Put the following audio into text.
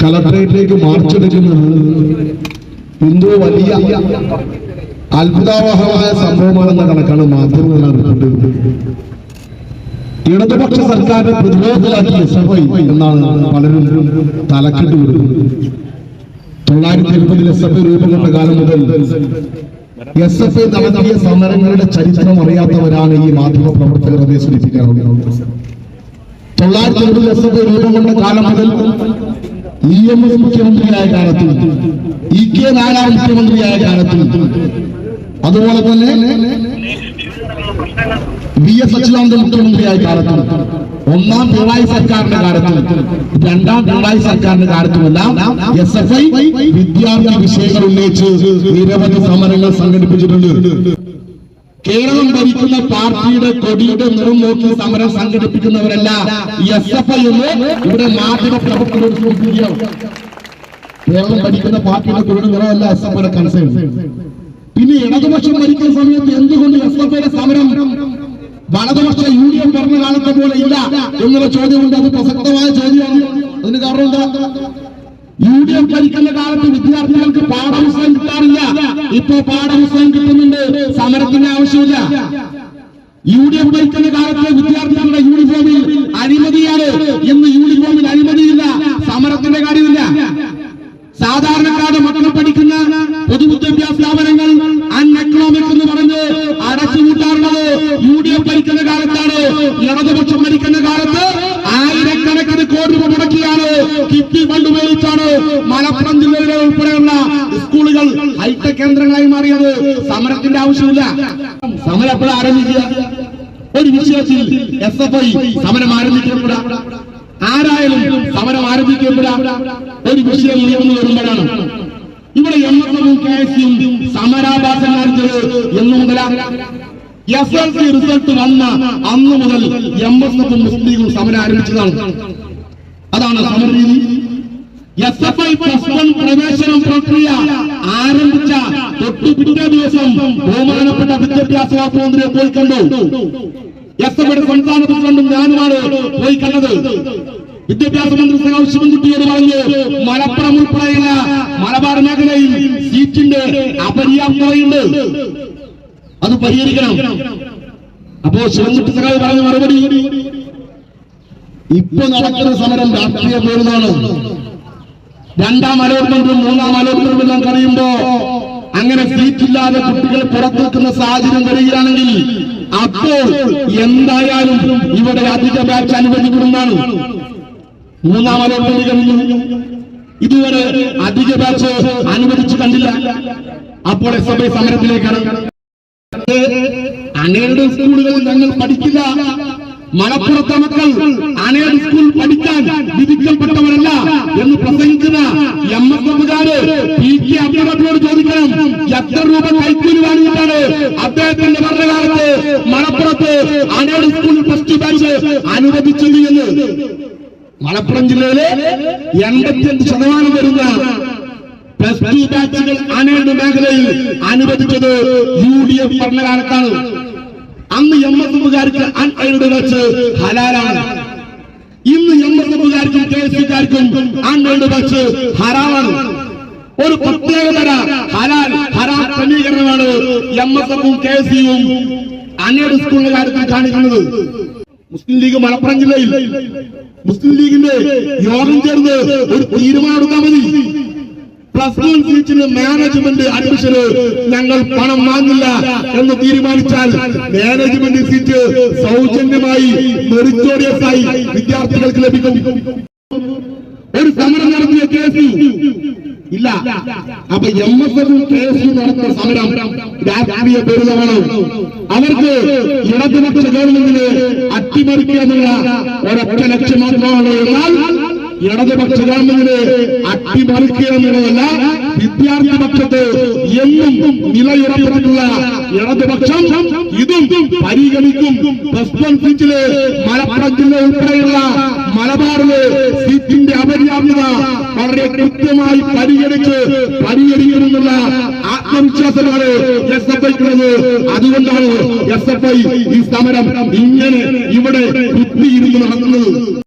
കലക്ടറേറ്റിലേക്ക് മാർച്ചെടുക്കുന്നത് എന്തോ വലിയ അത്ഭുതാവഹമായ സംഭവമാണെന്ന കണക്കാണ് മാധ്യമങ്ങൾ റിപ്പോർട്ട് ഇടതുപക്ഷ സർക്കാരിന്റെ പ്രതിരോധത്തിലാക്കി എസ് എന്നാണ് പലരും തലക്കെട്ട് കൊടുക്കുന്നത്. തൊള്ളായിരത്തി എഴുപതിൽ എസ് എഫ് കാലം മുതൽ എസ് എഫ് ഐ നടത്തിയ സമരങ്ങളുടെ ചരിത്രം അറിയാത്തവരാണ് ഈ മാധ്യമ പ്രവർത്തകർ അതേ സൂചിപ്പിക്കാറുള്ളത് തൊള്ളായിരത്തി എഴുപതിൽ എസ് എഫ് ഐ രൂപം കൊണ്ട കാലം മുതൽ ഇ എം എസ് മുഖ്യമന്ത്രിയായ കാലത്തും ഇ കെ നാരായണ മുഖ്യമന്ത്രിയായ കാലത്തും അതുപോലെ തന്നെ വി എസ് അച്യുതാനന്ദ മുഖ്യമന്ത്രിയായ കാലത്തും ഒന്നാം പിണറായി സർക്കാരിന്റെ കാലത്തും രണ്ടാം പിണറായി സർക്കാരിന്റെ കാലത്തുമെല്ലാം എസ് എഫ് ഐ വിദ്യാർത്ഥി വിഷയങ്ങൾ ഉന്നയിച്ച് നിരവധി സമരങ്ങൾ സംഘടിപ്പിച്ചിട്ടുണ്ട്. കേരളം ഭരിക്കുന്ന പാർട്ടിയുടെ കൊടിയുടെ നിറം നോക്കി സമരം സംഘടിപ്പിക്കുന്നവരല്ല എസ് എഫ് ഐ എന്ന് ഇവിടെ മാധ്യമ കേരളം ഭരിക്കുന്ന പാർട്ടിയുടെ കൊടിയുടെ നിറമല്ല എസ് എഫ് ഐയുടെ കൺസേൺ പിന്നെ ഇടതുപക്ഷം ഭരിക്കുന്ന സമയത്ത് എന്തുകൊണ്ട് എസ് എഫ് ഐയുടെ സമരം വലതുപക്ഷ യു ഡി എഫ് ഭരണ കാലത്തെ പോലെ ഇല്ല എന്നുള്ള ചോദ്യമുണ്ട് അത് പ്രസക്തമായ ചോദ്യമാണ്. അതിന് കാരണം എന്താ? യു ഡി എഫ് ഭരിക്കുന്ന കാലത്ത് വിദ്യാർത്ഥികൾക്ക് പാഠപുസ്തകം കിട്ടാറില്ല. ഇപ്പോ പാഠപുസ്തകം കിട്ടുന്നുണ്ട്. സമരത്തിന്റെ ആവശ്യമില്ല. യു ഡി എഫ് ഭരിക്കുന്ന കാലത്ത് വിദ്യാർത്ഥികളുടെ യൂണിഫോമിൽ അഴിമതിയാണ്. ഇന്ന് യൂണിഫോമിൽ അഴിമതിയില്ല. സമരത്തിന്റെ കാര്യമില്ല സാധാരണക്കാരുടെ മക്കൾ പഠിക്കുന്ന പൊതുവിദ്യാഭ്യാസ സ്ഥാപനങ്ങൾ അൺഎക്കണോമിക് എന്ന് പറഞ്ഞ് അടച്ചുപൂട്ടാറുള്ളത് യു ഡി എഫ് ഭരിക്കുന്ന കാലത്താണ് ഇടതുപക്ഷം ഭരിക്കുന്ന കാലത്ത് ആയിരക്കണക്കിന് കോടി രൂപ മുടക്കിയാണ് കിഫ്ബി ഫണ്ട് ഉപയോഗിച്ചാണ് മലപ്പുറം ജില്ലയിലെ ഉൾപ്പെടെയുള്ള സ്കൂളുകൾ ഹൈടെക് കേന്ദ്രങ്ങളായി മാറിയത്. സമരത്തിന്റെ ആവശ്യമില്ല. സമരം എപ്പോഴും ആരംഭിക്കുക? ഒരു വിഷയത്തിൽ എസ് എഫ് ഐ സമരം ആരംഭിക്കപ്പെടാ ആരായാലും സമരം ആരംഭിക്കപ്പെടാ ഒരു വിഷയം ഉയർന്നു വരുമ്പോഴാണ്. ഇവിടെ എം എസ് എഫും കെ എസ് യും സമരാഭാസന്മാർ എന്നും മുതലാ എസ് എൽ സി റിസൾട്ട് വന്ന അന്ന് മുതൽ എം എസ് എഫും മുസ്ലിം സമരം ആരംഭിച്ചതാണ്. അതാണ് സമരരീതി S F I plus one പ്രവേശനം പ്രക്രിയ ആരംഭിച്ച തൊട്ടു പിറ്റേ ദിവസം ബഹുമാനപ്പെട്ട വിദ്യാഭ്യാസ വകുപ്പ് മന്ത്രിയെ പോയി കണ്ടു. എസ് എഫ് ഐയുടെ സംസ്ഥാന പ്രസിഡന്റും ഞാനുമാണ് പോയി കണ്ടത്. വിദ്യാഭ്യാസ മന്ത്രി സഖാവ് ശിവൻകുട്ടിയോട് പറഞ്ഞു മലപ്പുറം ഉൾപ്പെടെയുള്ള മലബാർ മേഖലയിൽ സീറ്റിന്റെ അപര്യാപ്തതയുണ്ട്. അത് പരിഹരിക്കണം. അപ്പോ ശിവൻകുട്ടി സഖാവ് പറഞ്ഞ മറുപടി ഇപ്പൊ നടക്കുന്ന സമരം രാഷ്ട്രീയ പോരുന്നതാണ് രണ്ടാം അലോട്ട്മെന്റും മൂന്നാം അലോട്ട്മെന്റും എല്ലാം കഴിയുമ്പോ അങ്ങനെ സീറ്റില്ലാതെ കുട്ടികൾ പുറത്തു സാഹചര്യം വരികയാണെങ്കിൽ അപ്പോൾ എന്തായാലും ഇവിടെ അധിക ബാച്ച് അനുവദിക്കുന്നതാണ്. മൂന്നാം അലോട്ട്മെന്റ് കഴിഞ്ഞു. ഇതുവരെ അധിക ബാച്ച് അനുവദിച്ചു കണ്ടില്ല. അപ്പോൾ എസ് എഫ് ഐ സമരത്തിലേക്കാണ്. അനേഡ് സ്കൂളുകളിൽ ഞങ്ങൾ പഠിക്കില്ല മലപ്പുറത്തെ മക്കൾ അനേഡ് സ്കൂൾ പഠിക്കാൻ വിധിക്കപ്പെട്ടവരല്ല എന്ന് പ്രസംഗിക്കുന്ന എം എസ് എമ്മുകാര് പി കെ അബ്ദുറബിനോട് ചോദിക്കണം എത്ര രൂപ കൈക്കൂലി വാങ്ങിയിട്ടാണ് അദ്ദേഹത്തിന്റെ ഭരണകാലത്ത് മലപ്പുറത്ത് അനേഡ് സ്കൂൾ ടു ബാച്ച് അനുവദിച്ചത് എന്ന്? മലപ്പുറം ജില്ലയിലെ എൺപത്തിയഞ്ച് ശതമാനം വരുന്ന പ്ലസ് ടു ബാച്ചുകൾ അനേഡ് മേഖലയിൽ അനുവദിച്ചത് യു ഡി എഫ് ഭരണകാലത്താണ്. അന്ന് എം എസ് എഫുകാർക്ക് അൺഎയ്ഡ് വെച്ച് ഹലാലാണ്. ഇന്ന് എം എസ് എഫുകാർക്കും കെ എസ് സിക്കാർക്കും അൺഎയ്ഡ് വെച്ച് ഹറാമാണ്. ഒരു പ്രത്യേകതര ഹലാൽ ഹറാം ക്രമീകരണമാണ് എം എസ് എഫും കെ എസ് സിയും അൺഎയ്ഡ് സ്കൂളിന്റെ കാര്യത്തിൽ കാണിക്കുന്നത്. മുസ്ലിം ലീഗ് മലപ്പുറം ജില്ലയിൽ മുസ്ലിം ലീഗിന്റെ യോഗം ചേർന്ന് ഒരു തീരുമാനം മതി. പ്ലസ് വൺ സീറ്റിന് മാനേജ്മെന്റ് അഡ്മിഷന് ഞങ്ങൾ പണം വാങ്ങില്ല എന്ന് തീരുമാനിച്ചാൽ മാനേജ്മെന്റ് സീറ്റ് സൗജന്യമായി മെറിറ്റോറിയസ് ആയി വിദ്യാർത്ഥികൾക്ക് ലഭിക്കും. ഒരു സമരം നടത്തിയ കേസ് ഇല്ല. അപ്പൊ എം എസ് എഫ് കേസ് നടത്തുന്ന സമരം രാഷ്ട്രീയ പേരുതമാണ് അവർക്ക് ഇടതുപക്ഷ ഗവൺമെന്റിന് അട്ടിമറിക്കുക എന്നുള്ള ഒരൊറ്റ ലക്ഷ്യം മാത്രമാണ്. എന്നാൽ ഇടതുപക്ഷ ഗവൺമെന്റിന് അട്ടിമറിക്കുക എന്നുള്ളതല്ല വിദ്യാർത്ഥി പക്ഷത്ത് എന്നും നിലയുറപ്പിച്ചിട്ടുള്ള ഇടതുപക്ഷം ഇതും പരിഗണിക്കും. പ്ലസ് വൺ സീറ്റിൽ മലപ്പുറം ജില്ല ഉൾപ്പെടെയുള്ള മലബാറിൽ സീറ്റിന്റെ അപര്യാപ്തത വളരെ കൃത്യമായി പരിഗണിച്ച് പരിഗണിക്കുമെന്നുള്ള ആത്മവിശ്വാസമാണ് എസ് എഫ് ഐക്കുള്ളത്. അതുകൊണ്ടാണ് എസ് എഫ് ഐ ഈ സമരം ഇങ്ങനെ ഇവിടെ കുത്തിയിരുന്ന് നടത്തുന്നത്